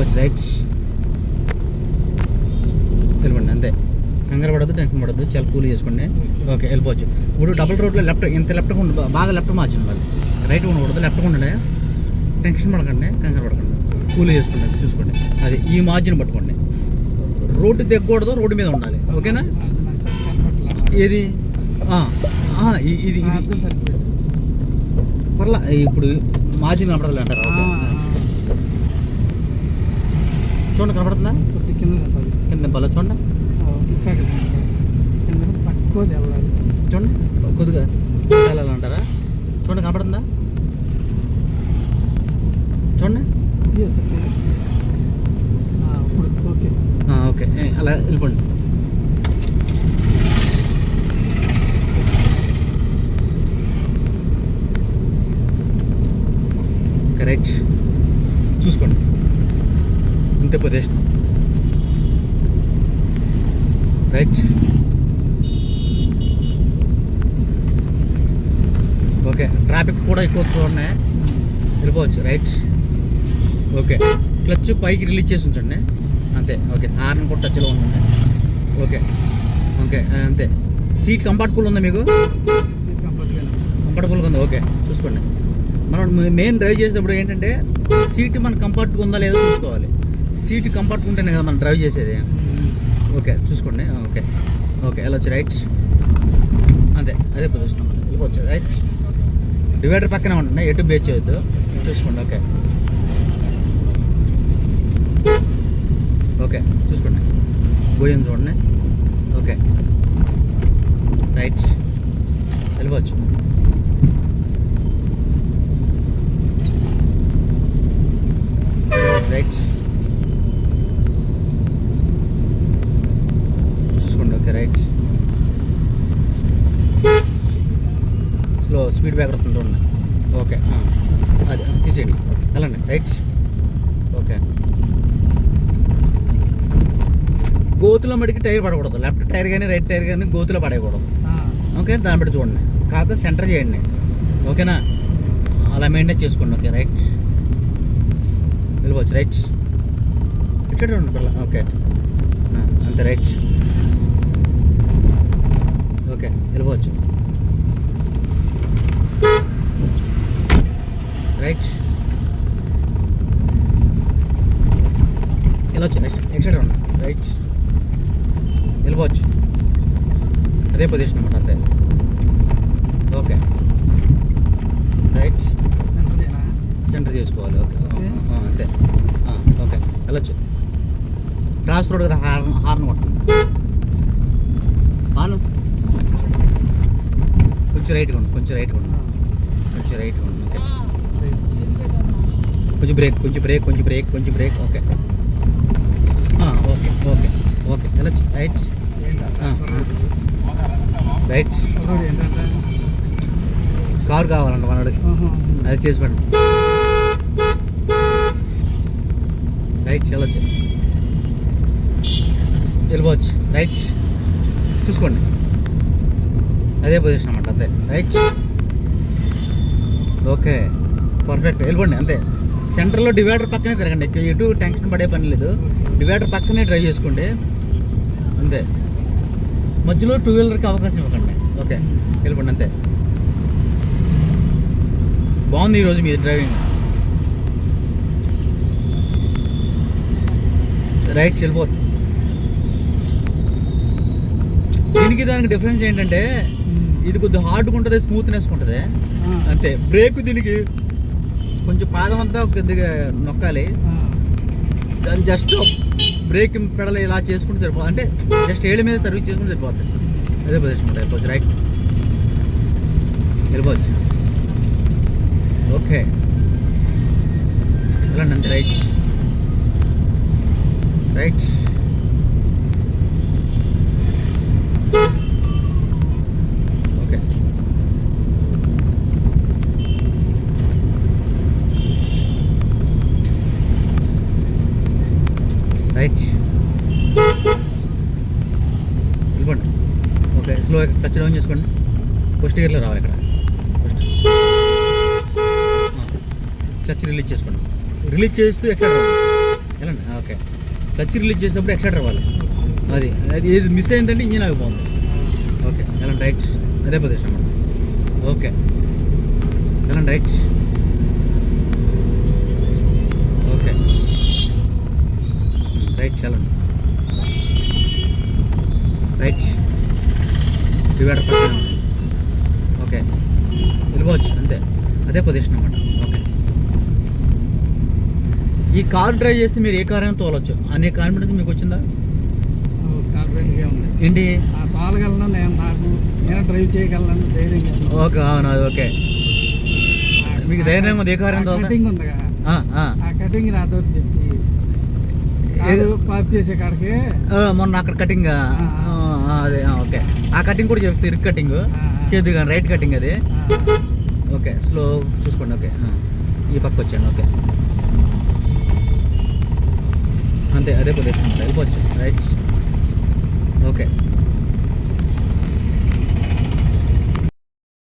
వెళ్ళిపోవచ్చు రైట్. వెళ్ళిపోండి అంతే. కంగారు పడద్దు టెన్షన్ పడద్దు చాలా కూల్ చేసుకోండి. ఓకే వెళ్ళిపోవచ్చు. ఇప్పుడు డబుల్ రోడ్లో లెఫ్ట్ ఇంత లెఫ్ట్ ఉండి బాగా లెఫ్ట్ మార్చండి మరి. రైట్ ఉండకూడదు లెఫ్ట్ ఉండండి టెన్షన్ పడకండి కంగారు పడకండి. కూల్ చేసుకోండి చూసుకోండి. అది ఈ మార్జిన్ పట్టుకోండి. రోడ్డు దిగకూడదు రోడ్డు మీద ఉండాలి. ఓకేనా? ఏది? ఇది ఇది. పర్లా ఇప్పుడు మార్జిన్ కనపడదు అంటారు ఓకే. చూడండి కనపడుతుందా. కింద బల చూడండి తక్కువ తెల్లాలి చూడండి కొద్దిగా అంటారా? చూడండి కనపడుతుందా? చూడండి ఓకే. ఓకే. అలా వెళ్ళిపోండి. కరెక్ట్. చూసుకోండి. ఇంతే ప్రదేశం రైట్ ఓకే ట్రాఫిక్ కూడా ఎక్కువ చూడండి వెళ్ళిపోవచ్చు రైట్ ఓకే క్లచ్ పైకి రిలీజ్ చేసి ఉంచండి. అంతే ఓకే హార్న్ కూడా టచ్లో ఉందండి ఓకే ఓకే అంతే. సీట్ కంఫర్టబుల్ ఉందా మీకు? కంఫర్టబుల్గా ఉంది? ఓకే చూసుకోండి. మనం మెయిన్ డ్రైవ్ చేసేటప్పుడు ఏంటంటే సీట్ మన కంఫర్ట్గా ఉందా లేదో చూసుకోవాలి. సీట్ కంఫర్ట్ ఉంటేనే కదా మనం డ్రైవ్ చేసేది? ఓకే చూసుకోండి. ఓకే. ఓకే వెళ్ళొచ్చు రైట్. అంతే అదే పొజిషన్ వెళ్ళిపోవచ్చు రైట్. డివైడర్ పక్కనే ఉంటుంది ఎటు బేచ్ చేయొద్దు. చూసుకోండి ఓకే. ఓకే చూసుకోండి. భోజనం చూడండి. ఓకే. రైట్. వెళ్ళిపోవచ్చు రైట్ చూసుకోండి okay right slow speed breaker వస్తుంది చూడండి ఓకే. అది తీసేయండి వెళ్ళండి. రైట్. ఓకే. గోతులో మడికి టైర్ పడకూడదు. లెఫ్ట్ టైర్ కానీ రైట్ టైర్ కానీ గోతులో పడకూడదు ఓకే? దాన్ని బట్టి చూడండి. కాకపోతే సెంటర్ చేయండి. ఓకేనా? అలా మెయింటైన్ చేసుకోండి. Okay right. వెళ్ళిపోవచ్చు. రైట్. ఇక్కడ ఉండి పిల్ల. ఓకే. అంతే రైట్. ఓకే వెళ్ళిపోవచ్చు. రైట్ వెళ్ళొచ్చు నెక్స్ట్ ఎక్స్ట్రా ఉండి రైట్ వెళ్ళిపోవచ్చు అదే పొజిషన్ అనమాట అంతే. ఓకే రైట్ సెంటర్ చేసుకోవాలి ఓకే అంతే. ఓకే వెళ్ళొచ్చు క్రాస్ రోడ్ కదా హార్న్ హార్న్ కొట్టండి ఆను కొంచెం రైట్గా ఉండు కొంచెం రైట్గా ఉండు కొంచెం రైట్గా ఉండు కొంచెం బ్రేక్ కొంచెం బ్రేక్ కొంచెం బ్రేక్ కొంచెం brake okay okay okay okay వెళ్ళొచ్చు రైట్ రైట్ కారు కావాలంట మనోడికి. అది చేసి పెట్టండి రైట్ వెళ్ళొచ్చు వెళ్ళిపోవచ్చు. రైట్ చూసుకోండి. అదే పొజిషన్ అన్నమాట అంతే. రైట్ ఓకే పర్ఫెక్ట్ వెళ్ళిపోండి అంతే. సెంటర్లో డివైడర్ పక్కనే తిరగండి. ఎటు టెన్షన్ పడే పని లేదు. డివైడర్ పక్కనే డ్రైవ్ చేసుకోండి. అంతే. మధ్యలో టూ వీలర్కి అవకాశం ఇవ్వకండి. ఓకే. వెళ్ళిపోండి. అంతే. బాగుంది ఈరోజు మీ డ్రైవింగ్. రైట్ వెళ్ళిపోతుంది దీనికి దానికి డిఫరెన్స్ ఏంటంటే ఇది కొద్దిగా హార్డ్గా ఉంటుంది స్మూత్నెస్ ఉంటుంది. అంతే. బ్రేక్ దీనికి కొంచెం పాదం అంతా కొద్దిగా నొక్కాలి. దాన్ని జస్ట్ బ్రేక్ పెడల్ ఇలా చేసుకుంటే సరిపోతుంది అంటే జస్ట్ ఏళ్ళ మీద సర్వీస్ చేసుకుంటే సరిపోతుంది అదే పొజిషన్ ఉంటుంది. వెళ్ళిపోవచ్చు రైట్ వెళ్ళిపోవచ్చు. ఓకే. వెళ్ళండి అంతే రైట్ రైట్ ఓకే రైట్ వెళ్ళిపోండి ఓకే స్లో టచ్ డౌన్ చేసుకోండి. ఫస్ట్ గేర్లో రావాలి ఇక్కడ. ఫస్ట్ క్లచ్ రిలీజ్ చేసుకోండి. రిలీజ్ చేస్తూ ఎక్కడ రావాలి? వెళ్ళండి క్లచ్ రిలీజ్ చేసినప్పుడు ఎక్సలేటర్ రావాలి? అది అది ఏది మిస్ అయిందంటే ఇంజిన్ ఆగిపోతుంది ఓకే. ఎలా రైట్ అదే ప్రదేశం ఓకే. ఎలా రైట్ వెళ్ళిపోవచ్చు అంతే అదే పొజిషన్ అన్నమాట. ఓకే ఈ కార్ డ్రైవ్ చేస్తే మీరు ఏ కార్ అయినా తోలొచ్చు. అనే కాన్ఫిడెన్స్ మీకు వచ్చిందా? ఉంది. ఏంటి? తోలగలను నేను నాకు నేను డ్రైవ్ చేయగలను ధైర్యంగా ఉంది. ఓకే అవును అది ఓకే. మీకు ధైర్యం ఉంది, ఏ కారు అయినా? కటింగ్ ఆ. పార్క్ చేసే కాడికి. మొన్న అక్కడ కటింగ్. అదే ఓకే. ఆ కటింగ్ కూడా చెప్తే ఇరుక్ కటింగ్. చేద్దు కానీ రైట్ కటింగ్ అది. ఓకే స్లో చూసుకోండి ఓకే ఈ పక్క వచ్చాను ఓకే. అంతే అదే ప్రదేశం వెళ్ళిపోవచ్చు రైట్ ఓకే.